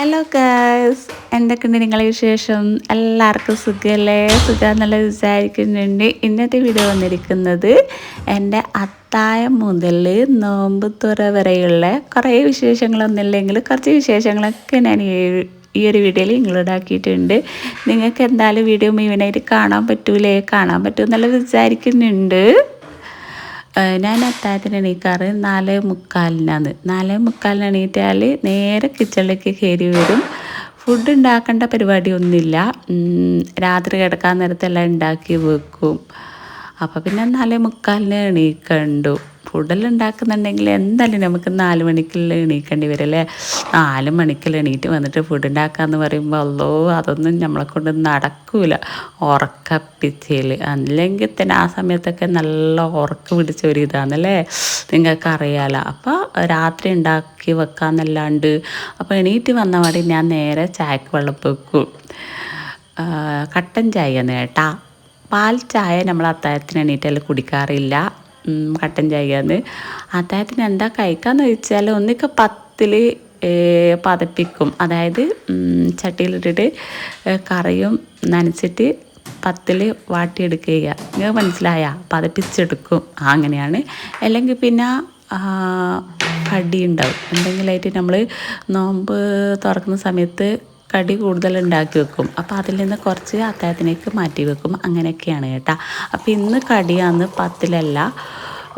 Hello guys എന്തൊക്കെയുണ്ട് നിങ്ങളെ വിശേഷം? എല്ലാവർക്കും സുഖമല്ലേ സുഖം എന്നുള്ള വിചാരിക്കുന്നുണ്ട്. ഇന്നത്തെ വീഡിയോ വന്നിരിക്കുന്നത് എന്റെ അത്തായം മുതൽ നോമ്പ് തുറ വരെയുള്ള കുറേ വിശേഷങ്ങളൊന്നുമില്ലെങ്കിൽ കുറച്ച് വിശേഷങ്ങളൊക്കെ ഞാൻ ഈ ഒരു വീഡിയോയിൽ ഇൻക്ലൂഡ് ആക്കിയിട്ടുണ്ട്. നിങ്ങൾക്ക് എന്തായാലും വീഡിയോ മുഴുവനായിട്ട് കാണാൻ പറ്റൂലേ? കാണാൻ പറ്റുമെന്നുള്ള വിചാരിക്കുന്നുണ്ട്. ഞാൻ അത്താഴത്തിന് എണീക്കാറ് നാല് മുക്കാലിനാണ് നാല് മുക്കാലിന് എണീറ്റാൽ നേരെ കിച്ചണിലേക്ക് കയറി വരും. ഫുഡ് ഉണ്ടാക്കേണ്ട പരിപാടിയൊന്നുമില്ല രാത്രി കിടക്കാൻ നേരത്തെല്ലാം ഉണ്ടാക്കി വെക്കും. അപ്പോൾ പിന്നെ നാല് മുക്കാലിന് എണീക്കണ്ടു. ഫുഡെല്ലാം എന്തായാലും നമുക്ക് നാല് മണിക്കുള്ള എണീക്കേണ്ടി വരും അല്ലേ? നാല് മണിക്കുള്ള എണീറ്റ് വന്നിട്ട് ഫുഡ് ഉണ്ടാക്കാന്ന് പറയുമ്പോൾ അല്ലോ അതൊന്നും നമ്മളെ കൊണ്ട് നടക്കൂല. ഉറക്കപ്പിച്ചയിൽ അല്ലെങ്കിൽ തന്നെ ആ സമയത്തൊക്കെ നല്ല ഉറക്കം പിടിച്ച ഒരു ഇതാണല്ലേ നിങ്ങൾക്ക് അറിയാലോ അപ്പോൾ രാത്രി ഉണ്ടാക്കി വെക്കാന്നല്ലാണ്ട് അപ്പോൾ എണീറ്റ് വന്ന പാടി ഞാൻ നേരെ ചായക്ക് വെള്ളം വെക്കും. കട്ടൻ ചായ നേട്ടാ പാൽ ചായ നമ്മൾ അത്താഴത്തിന് എണീറ്റെല്ലാം കുടിക്കാറില്ല. കട്ടൻ ചായയാന്ന് അദ്ദേഹത്തിന് എന്താ കഴിക്കാന്ന് വെച്ചാൽ ഒന്നിക്ക പത്തിൽ പതപ്പിക്കും. അതായത് ചട്ടിയിലിട്ടിട്ട് കറിയും നനച്ചിട്ട് പത്തിൽ വാട്ടിയെടുക്കുക. നിങ്ങൾക്ക് മനസ്സിലായ? പതപ്പിച്ചെടുക്കും. അങ്ങനെയാണ്. അല്ലെങ്കിൽ പിന്നെ കടി ഉണ്ടാവും. എന്തെങ്കിലുമായിട്ട് നമ്മൾ നോമ്പ് തുറക്കുന്ന സമയത്ത് കടി കൂടുതൽ ഉണ്ടാക്കി വെക്കും. അപ്പോൾ അതിൽ നിന്ന് കുറച്ച് അത്താഴത്തിനേക്ക് മാറ്റി വെക്കും. അങ്ങനെയൊക്കെയാണ് കേട്ടോ. അപ്പോൾ ഇന്ന് കടിയാന്ന് പത്തിലല്ല.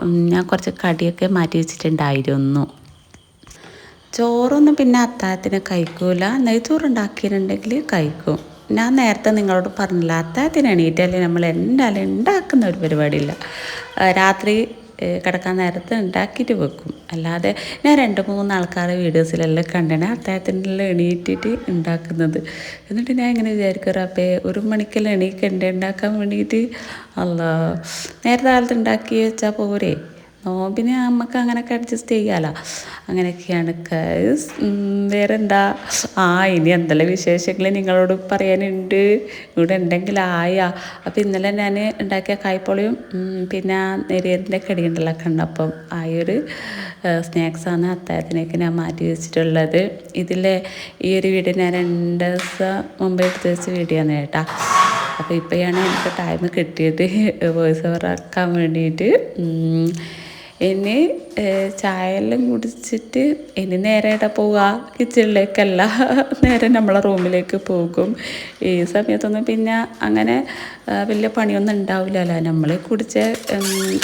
ഞാൻ കുറച്ച് കടിയൊക്കെ മാറ്റി വെച്ചിട്ടുണ്ടായിരുന്നു. ചോറൊന്നും പിന്നെ അത്താഴത്തിന് കഴിക്കൂല. നെയ്ച്ചോറ് ഉണ്ടാക്കിയിട്ടുണ്ടെങ്കിൽ കഴിക്കും. ഞാൻ നേരത്തെ നിങ്ങളോട് പറഞ്ഞില്ല അത്താഴത്തിന് എണീറ്റല്ലേ നമ്മൾ എന്തായാലും ഉണ്ടാക്കുന്ന ഒരു പരിപാടിയില്ല. രാത്രി കിടക്കാൻ നേരത്ത് ഉണ്ടാക്കിയിട്ട് വെക്കും. അല്ലാതെ ഞാൻ രണ്ട് മൂന്ന് ആൾക്കാരെ വീഡിയോസിലെല്ലാം കണ്ടേനെ അത്താഴത്തിനെല്ലാം എണീറ്റിട്ട് ഉണ്ടാക്കുന്നത്. എന്നിട്ട് ഞാൻ ഇങ്ങനെ വിചാരിക്കും അപ്പേ ഒരു മണിക്കെല്ലാം എണീക്കണ്ടേ? ഉണ്ടാക്കാൻ വേണ്ടിയിട്ട്? അല്ല നേരത്തെ കാലത്ത് ഉണ്ടാക്കി വെച്ചാൽ പോരെ. നോമ്പിന് നമുക്ക് അങ്ങനെയൊക്കെ അഡ്ജസ്റ്റ് ചെയ്യാമല്ലോ അങ്ങനെയൊക്കെയാണ് കൈസ് വേറെ എന്താ ആ ഇനി എന്തെല്ലാം വിശേഷങ്ങൾ നിങ്ങളോട് പറയാനുണ്ട്. ഇവിടെ ഉണ്ടെങ്കിൽ ആയാ. അപ്പോൾ ഇന്നലെ ഞാൻ ഉണ്ടാക്കിയ കായ്പോളിയും പിന്നെ നെരിയതിന്റെ കണ്ട കണ്ടപ്പം. ആ ഒരു സ്നാക്സാണ് അത്താഴത്തിനേക്ക് ഞാൻ മാറ്റി വെച്ചിട്ടുള്ളത്. ഇതിലെ ഈ ഒരു വീഡിയോ ഞാൻ രണ്ട് ദിവസം മുമ്പേ എടുത്ത് വെച്ച വീഡിയോ ആണ് കേട്ടോ. അപ്പോൾ ഇപ്പോഴാണ് എനിക്ക് ടൈം കിട്ടിയത്. വോയിസ് ഓവർ ആക്കാൻ വേണ്ടിയിട്ട്. ഇനി ചായയെല്ലാം കുടിച്ചിട്ട് ഇനി നേരെ ഇട പോവുക കിച്ചണിലേക്കല്ല. നേരെ നമ്മളെ റൂമിലേക്ക് പോകും. ഈ സമയത്തൊന്നും പിന്നെ അങ്ങനെ വലിയ പണിയൊന്നും ഉണ്ടാവില്ലല്ലോ. നമ്മൾ കുടിച്ച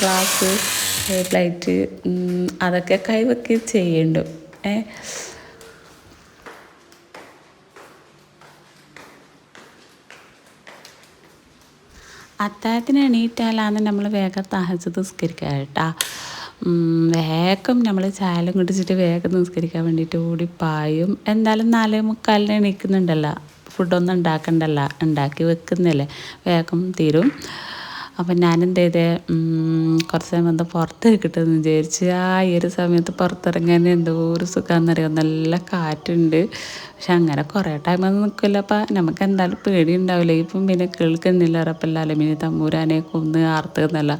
ഗ്ലാസ് പ്ലേറ്റ് അതൊക്കെ കൈവക്കി ചെയ്യുന്നുണ്ട് ഏ? അത്താഴത്തിന് എണീറ്റാലാണ് നമ്മൾ വേഗം തഹജ് നിസ്കരിക്കുക കേട്ടോ. വേഗം നമ്മൾ ചായലും കുടിച്ചിട്ട് വേഗം നിസ്കരിക്കാൻ വേണ്ടിയിട്ട് പായും. എന്തായാലും നാലേ മുക്കാലിന് എണീക്കുന്നുണ്ടല്ലോ. ഫുഡൊന്നും ഉണ്ടാക്കണ്ടല്ലോ. ഉണ്ടാക്കി വെക്കുന്നില്ലേ. വേഗം തീരും. അപ്പം ഞാനെന്ത് ചെയ്തേ? കുറച്ച് സമയം എന്താ പുറത്ത് കിട്ടുമെന്ന് വിചാരിച്ച് ആ ഈ ഒരു സമയത്ത് പുറത്തിറങ്ങാൻ എന്തോ ഒരു സുഖമാണെന്നറിയാം നല്ല കാറ്റുണ്ട്. പക്ഷെ അങ്ങനെ കുറേ ടൈം ഒന്നും നിൽക്കില്ല. അപ്പം നമുക്ക് എന്തായാലും പേടി ഉണ്ടാവില്ല. ഇപ്പം പിന്നെ കേൾക്കുന്നില്ല ഉറപ്പില്ല പിന്നെ തമ്മൂരാനെ കൊന്ന് ആർത്തുന്നല്ല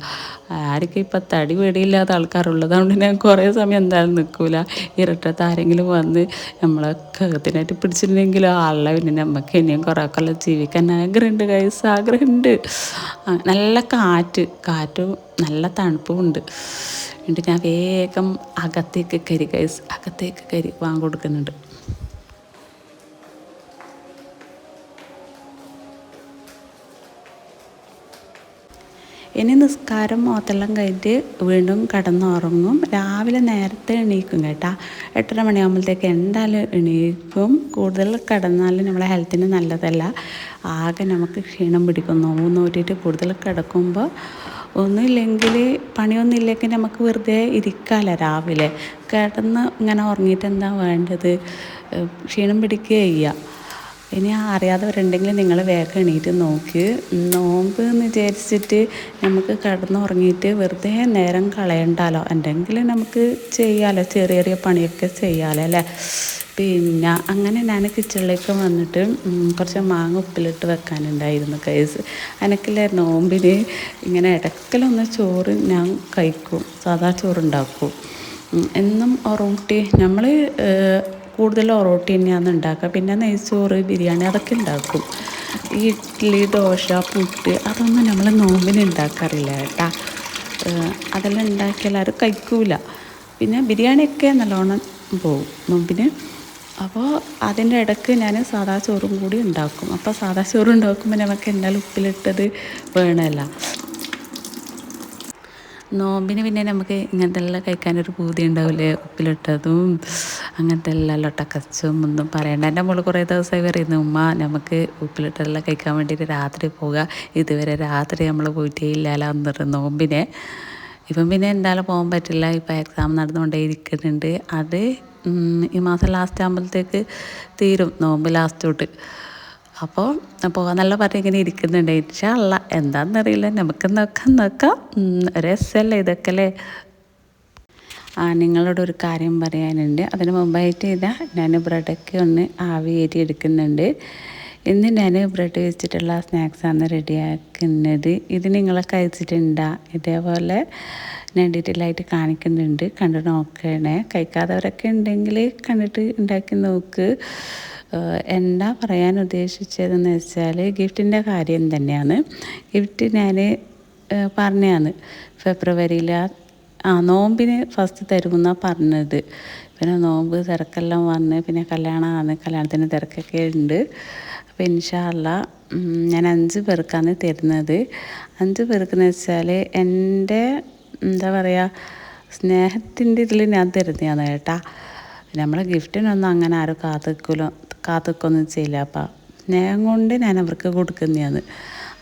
ആർക്കും ഇപ്പം തടി പേടിയില്ലാത്ത ആൾക്കാരുള്ളതുകൊണ്ട് ഞാൻ കുറേ സമയം എന്തായാലും നിൽക്കില്ല ഇരട്ടത്ത് ആരെങ്കിലും വന്ന് നമ്മളെ കകത്തിനായിട്ട് പിടിച്ചിട്ടുണ്ടെങ്കിലും ആളെ പിന്നെ നമുക്ക് ഇനിയും കുറേ കൊല്ലം ജീവിക്കാൻ ആഗ്രഹമുണ്ട് കൈസ് ആഗ്രഹമുണ്ട്. നല്ല കാറ്റ്. കാറ്റും നല്ല തണുപ്പും ഉണ്ട്. എന്നിട്ട് ഞാൻ വേഗം അകത്തേക്ക് കരി കൈസ് അകത്തേക്ക് കരി വാങ്ങി കൊടുക്കുന്നുണ്ട്. ഇനി നിസ്കാരം മോത്തെല്ലാം കഴിഞ്ഞിട്ട് വീണ്ടും കിടന്നുറങ്ങും. രാവിലെ നേരത്തെ എണീക്കും കേട്ടാ. എട്ടര മണിയാകുമ്പോഴത്തേക്ക് എന്തായാലും എണീക്കും. കൂടുതൽ കിടന്നാൽ നമ്മളെ ഹെൽത്തിന് നല്ലതല്ല. ആകെ നമുക്ക് ക്ഷീണം പിടിക്കും. നോവ് നോറ്റിയിട്ട് കൂടുതൽ കിടക്കുമ്പോൾ ഒന്നുമില്ലെങ്കിൽ പണിയൊന്നുമില്ലെങ്കിൽ നമുക്ക് വെറുതെ ഇരിക്കാമല്ല രാവിലെ. കിടന്ന് ഇങ്ങനെ ഉറങ്ങിയിട്ട് എന്താ വേണ്ടത്? ക്ഷീണം പിടിക്കുക ചെയ്യുക ഇനി അറിയാത്തവരുണ്ടെങ്കിൽ നിങ്ങൾ വേഗം എണീറ്റ് നോക്ക്. നോമ്പ് എന്ന് വിചാരിച്ചിട്ട് നമുക്ക് കിടന്നുറങ്ങിയിട്ട് വെറുതെ നേരം കളയണ്ടല്ലോ എന്തെങ്കിലും നമുക്ക് ചെയ്യാമല്ലോ ചെറിയ ചെറിയ പണിയൊക്കെ ചെയ്യാമല്ലോ അല്ലേ? പിന്നെ അങ്ങനെ ഞാൻ കിച്ചണിലേക്ക് വന്നിട്ട് കുറച്ച് മാങ്ങ ഉപ്പിലിട്ട് വെക്കാനുണ്ടായിരുന്നു കൈസ് എനിക്കില്ലേ നോമ്പിന് ഇങ്ങനെ ഇടയ്ക്കലൊന്ന് ചോറ് ഞാൻ കഴിക്കും. സാധാ ചോറുണ്ടാക്കും. എന്നും റൂട്ടി നമ്മൾ കൂടുതൽ ഒറോട്ടി തന്നെയാണ് ഉണ്ടാക്കുക. പിന്നെ നെയ്ച്ചോറ് ബിരിയാണി അതൊക്കെ ഉണ്ടാക്കും. ഈ ഇഡ്ഡലി ദോശ പുട്ട് അതൊന്നും നമ്മൾ നോമ്പിന് ഉണ്ടാക്കാറില്ല കേട്ടാ. അതെല്ലാം ഉണ്ടാക്കിയാൽ ആരും കഴിക്കൂല. പിന്നെ ബിരിയാണിയൊക്കെ നല്ലോണം പോകും നോമ്പിന്. അപ്പോൾ അതിന്റെ ഇടയ്ക്ക് ഞാൻ സാദാ ചോറും കൂടി ഉണ്ടാക്കും. അപ്പോൾ സാദാ ചോറ് ഉണ്ടാക്കുമ്പോൾ നമുക്ക് എന്തായാലും ഉപ്പിലിട്ടത് വേണമല്ല. നോമ്പിന് പിന്നെ നമുക്ക് ഇങ്ങനത്തെ എല്ലാം കഴിക്കാനൊരു പൂതി ഉണ്ടാവില്ലേ? ഉപ്പിലിട്ടതും അങ്ങനത്തെ എല്ലാം ലൊട്ടക്കച്ചും ഒന്നും പറയണ്ട. എന്റെ മോൾ കുറേ ദിവസമായി പറയുന്നു ഉമ്മ നമുക്ക് ഉപ്പിലിട്ടെല്ലാം കഴിക്കാൻ വേണ്ടിയിട്ട് രാത്രി പോകുക ഇതുവരെ രാത്രി നമ്മൾ പോയിട്ടേ ഇല്ലല്ലോ എന്നിട്ട് നോമ്പിനെ. ഇപ്പം പിന്നെ എന്തായാലും പോകാൻ പറ്റില്ല. ഇപ്പം എക്സാം നടന്നുകൊണ്ടേ ഇരിക്കുന്നുണ്ട് അത് ഈ മാസം ലാസ്റ്റ് ആകുമ്പോഴത്തേക്ക് തീരും. നോമ്പ് ലാസ്റ്റ് തൊട്ട്. അപ്പോൾ പോകാൻ നല്ല പറഞ്ഞ് ഇങ്ങനെ ഇരിക്കുന്നുണ്ട്. ഇൻഷല്ല എന്താണെന്നറിയില്ല നമുക്ക് നോക്കാം നോക്കാം. രസമല്ലേ ഇതൊക്കെ അല്ലേ നിങ്ങളോട് ഒരു കാര്യം പറയാനുണ്ട്. അതിന് മുമ്പായിട്ട് ഇതാ ഞാൻ ബ്രെഡൊക്കെ ഒന്ന് ആവി കയറ്റി എടുക്കുന്നുണ്ട്. ഇന്ന് ഞാൻ ബ്രെഡ് വെച്ചിട്ടുള്ള സ്നാക്സാണ് റെഡിയാക്കുന്നത്. ഇത് നിങ്ങളെ കഴിച്ചിട്ടുണ്ടാ? ഇതേപോലെ ഞാൻ ഡീറ്റെയിൽ ആയിട്ട് കാണിക്കുന്നുണ്ട്. കണ്ടു നോക്കണേ. കഴിക്കാത്തവരൊക്കെ ഉണ്ടെങ്കിൽ കണ്ടിട്ട് ഉണ്ടാക്കി നോക്ക്. എന്താ പറയാൻ ഉദ്ദേശിച്ചതെന്ന് വെച്ചാൽ ഗിഫ്റ്റിന്റെ കാര്യം തന്നെയാണ്. ഗിഫ്റ്റ് ഞാൻ പറഞ്ഞതാണ്. ഫെബ്രുവരിയിൽ ആ നോമ്പിന് ഫസ്റ്റ് തരുമെന്നാണ് പറഞ്ഞത്. പിന്നെ നോമ്പ് തിരക്കെല്ലാം വന്ന് പിന്നെ കല്യാണമാണ് കല്യാണത്തിന് തിരക്കൊക്കെ ഉണ്ട്. അപ്പോൾ ഇൻഷാല്ല ഞാൻ അഞ്ച് പേർക്കാണ് തരുന്നത്. അഞ്ച് പേർക്കെന്ന് വെച്ചാൽ എന്റെ എന്താ പറയുക സ്നേഹത്തിന്റെ ഇതിൽ ഞാൻ തരുന്നതാണ് കേട്ടാ. നമ്മളെ ഗിഫ്റ്റിനൊന്നും അങ്ങനെ ആരും കാത്തുക്കലോ. കാത്തുക്കൊന്നും ചെയ്യില്ല. അപ്പം സ്നേഹം കൊണ്ട് ഞാൻ അവർക്ക് കൊടുക്കുന്നതാണ്.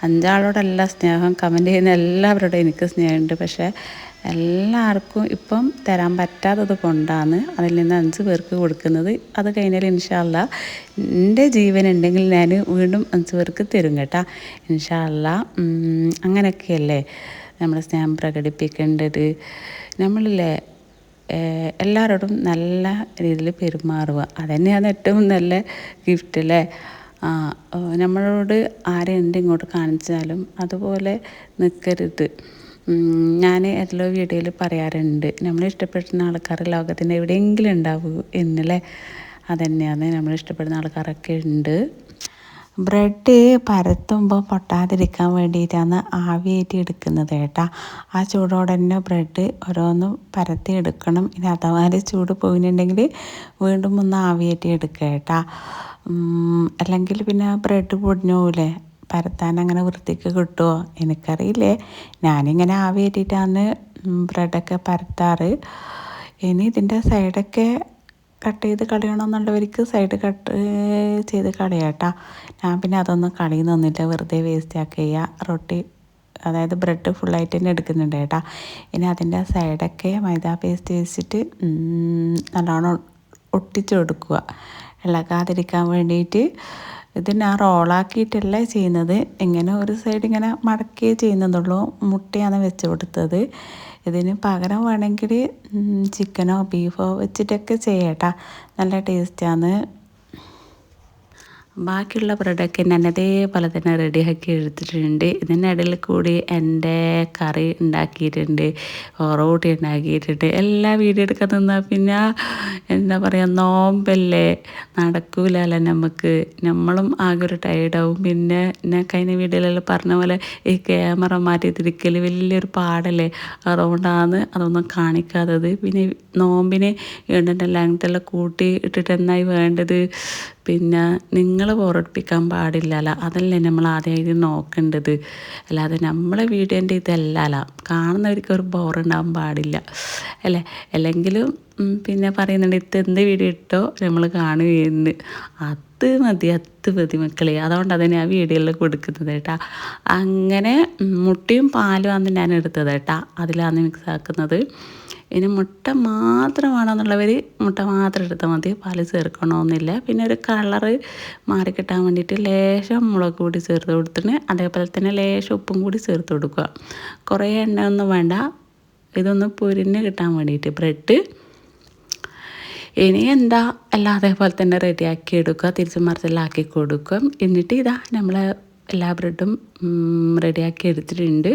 അഞ്ചാളോടല്ല സ്നേഹം കമന്റ് ചെയ്യുന്ന എല്ലാവരോടും എനിക്ക് സ്നേഹമുണ്ട്. പക്ഷേ എല്ലാവർക്കും ഇപ്പം തരാൻ പറ്റാത്തത് കൊണ്ടാണ് അതിൽ നിന്ന് അഞ്ച് പേർക്ക് കൊടുക്കുന്നത്. അത് കഴിഞ്ഞാൽ ഇൻഷാല്ല എന്റെ ജീവൻ ഉണ്ടെങ്കിൽ ഞാൻ വീണ്ടും അഞ്ച് പേർക്ക് തരും കേട്ടാ. ഇൻഷാല്ല അങ്ങനെയൊക്കെയല്ലേ? നമ്മൾ സ്നേഹം പ്രകടിപ്പിക്കേണ്ടത്. നമ്മളില്ലേ എല്ലാവരോടും നല്ല രീതിയിൽ പെരുമാറുക. അതുതന്നെയാണ് ഏറ്റവും നല്ല ഗിഫ്റ്റ് അല്ലേ നമ്മളോട് ആരെന്ത് ഇങ്ങോട്ട് കാണിച്ചാലും അതുപോലെ നിൽക്കരുത് ഞാൻ എല്ലാ വീഡിയോയിൽ പറയാറുണ്ട്. നമ്മൾ ഇഷ്ടപ്പെടുന്ന ആൾക്കാർ ലോകത്തിന്റെ എവിടെയെങ്കിലും ഉണ്ടാവൂ എന്നല്ലേ അതന്നെയാണ് നമ്മൾ ഇഷ്ടപ്പെടുന്ന ആൾക്കാരൊക്കെ ഉണ്ട്. ബ്രെഡ് പരത്തുമ്പോൾ പൊട്ടാതിരിക്കാൻ വേണ്ടിയിട്ടാണ് ആവിയേറ്റി എടുക്കുന്നത് കേട്ടോ. ആ ചൂടോടെ തന്നെ ബ്രെഡ് ഓരോന്നും പരത്തി എടുക്കണം. ഇനി അഥവാ ചൂട് പോയിട്ടുണ്ടെങ്കിൽ വീണ്ടും ഒന്ന് ആവിയേറ്റി എടുക്കുക കേട്ടാ. അല്ലെങ്കിൽ പിന്നെ ബ്രെഡ് പൊടിഞ്ഞു പോകില്ലേ പരത്താൻ അങ്ങനെ വൃത്തിക്ക് കിട്ടുമോ എനിക്കറിയില്ലേ. ഞാനിങ്ങനെ ആവിയേറ്റിട്ടാണ് ബ്രെഡൊക്കെ പരത്താറ്. ഇനി ഇതിന്റെ സൈഡൊക്കെ കട്ട് ചെയ്ത് കളയണമെന്നുള്ളവർക്ക് സൈഡ് കട്ട് ചെയ്ത് കളയാട്ടാ. ഞാൻ പിന്നെ അതൊന്നും കളയുന്നൊന്നുമില്ല വെറുതെ വേസ്റ്റ് ആക്കുക റൊട്ടി അതായത് ബ്രെഡ് ഫുള്ളായിട്ട് തന്നെ എടുക്കുന്നുണ്ട് കേട്ടാ ഇനി അതിന്റെ സൈഡൊക്കെ മൈദ പേസ്റ്റ് വെച്ചിട്ട് നല്ലോണം ഒട്ടിച്ചു കൊടുക്കുക. ഇളകാതിരിക്കാൻ വേണ്ടിയിട്ട് ഇത് ഞാൻ റോളാക്കിയിട്ടല്ല ചെയ്യുന്നത്. ഇങ്ങനെ ഒരു സൈഡ് ഇങ്ങനെ മടക്കിയേ ചെയ്യുന്നതുള്ളൂ മുട്ടയാണ് വെച്ച് കൊടുത്തത്. ഇതിന് പകരം വേണമെങ്കിൽ ചിക്കനോ ബീഫോ വെച്ചിട്ടൊക്കെ ചെയ്യട്ടാ. നല്ല ടേസ്റ്റാണ് ബാക്കിയുള്ള പ്രൊഡക്റ്റ് ഞാൻ അതേപോലെ തന്നെ റെഡിയാക്കി എടുത്തിട്ടുണ്ട്. ഇതിനിടയിൽ കൂടി എന്റെ കറി ഉണ്ടാക്കിയിട്ടുണ്ട് റോട്ടി ഉണ്ടാക്കിയിട്ടുണ്ട്. എല്ലാ വീഡിയോ എടുക്കാൻ നിന്നാൽ പിന്നെ എന്താ പറയുക നോമ്പല്ലേ? നടക്കൂലല്ലോ നമുക്ക്? നമ്മളും ആകെ ഒരു ടയർഡാവും പിന്നെ ഞാൻ കഴിഞ്ഞ വീഡിയോയിലെല്ലാം പറഞ്ഞ പോലെ ഈ ക്യാമറ മാറ്റി തിരിക്കൽ വലിയൊരു പാടല്ലേ? അതുകൊണ്ടാണ് അതൊന്നും കാണിക്കാത്തത്. പിന്നെ നോമ്പിനെ എണ്ണന്റെ അങ്ങനത്തെല്ലാം കൂട്ടി ഇട്ടിട്ട് എന്നായി വേണ്ടത്? പിന്നെ നിങ്ങൾ ബോറടിപ്പിക്കാൻ പാടില്ലല്ലോ. അതല്ലേ നമ്മൾ ആദ്യമായിട്ട് നോക്കേണ്ടത്. അല്ലാതെ നമ്മളെ വീഡിയോന്റെ ഇതല്ലല്ല. കാണുന്നവർക്ക് ഒരു ബോറുണ്ടാകാൻ പാടില്ല. അല്ലേ? അല്ലെങ്കിലും പിന്നെ പറയുന്നുണ്ട് ഇത് എന്ത് വീഡിയോ ഇട്ടോ? നമ്മൾ കാണുകയെന്ന് അത് മതി അത് മതി മക്കളെ. അതുകൊണ്ട് അതിനെ ആ വീഡിയോയിൽ കൊടുക്കുന്നത് കേട്ടാ. അങ്ങനെ മുട്ടയും പാലും ആണ് ഞാൻ എടുത്തത് കേട്ടാ. അതിലാണ് മിക്സ് ആക്കുന്നത്. ഇനി മുട്ട മാത്രമാണെന്നുള്ളവർ മുട്ട മാത്രം എടുത്താൽ മതി. പാൽ ചേർക്കണമെന്നില്ല. പിന്നെ ഒരു കളറ് മാറിക്കിട്ടാൻ വേണ്ടിയിട്ട് ലേശം മുളക് കൂടി ചേർത്ത് കൊടുത്തിട്ട് അതേപോലെ തന്നെ ലേശം ഉപ്പും കൂടി ചേർത്ത് കൊടുക്കുക. കുറേ എണ്ണ ഒന്നും വേണ്ട. ഇതൊന്ന് പൊരിഞ്ഞ് കിട്ടാൻ വേണ്ടിയിട്ട് ബ്രെഡ്. ഇനി എന്താ എല്ലാം അതേപോലെ തന്നെ റെഡിയാക്കി എടുക്കുക. തിരിച്ചു മറിച്ചെല്ലാം കൊടുക്കും എന്നിട്ട് ഇതാ നമ്മൾ എല്ലാ ബ്രെഡും റെഡിയാക്കി എടുത്തിട്ടുണ്ട്.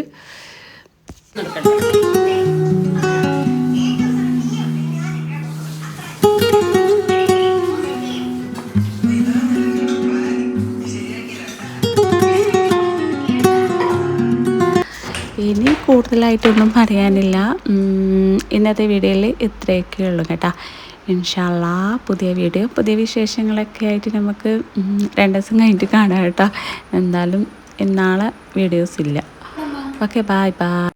ഇനി കൂടുതലായിട്ടൊന്നും പറയാനില്ല. ഇന്നത്തെ വീഡിയോയിൽ ഇത്രയൊക്കെ ഉള്ളൂ കേട്ടോ. ഇൻഷാല്ല പുതിയ വീഡിയോ പുതിയ വിശേഷങ്ങളൊക്കെ ആയിട്ട് നമുക്ക് രണ്ട് ദിവസം കഴിഞ്ഞിട്ട് കാണാം കേട്ടോ. എന്തായാലും ഇന്നാളെ വീഡിയോസ് ഇല്ല. Okay bye bye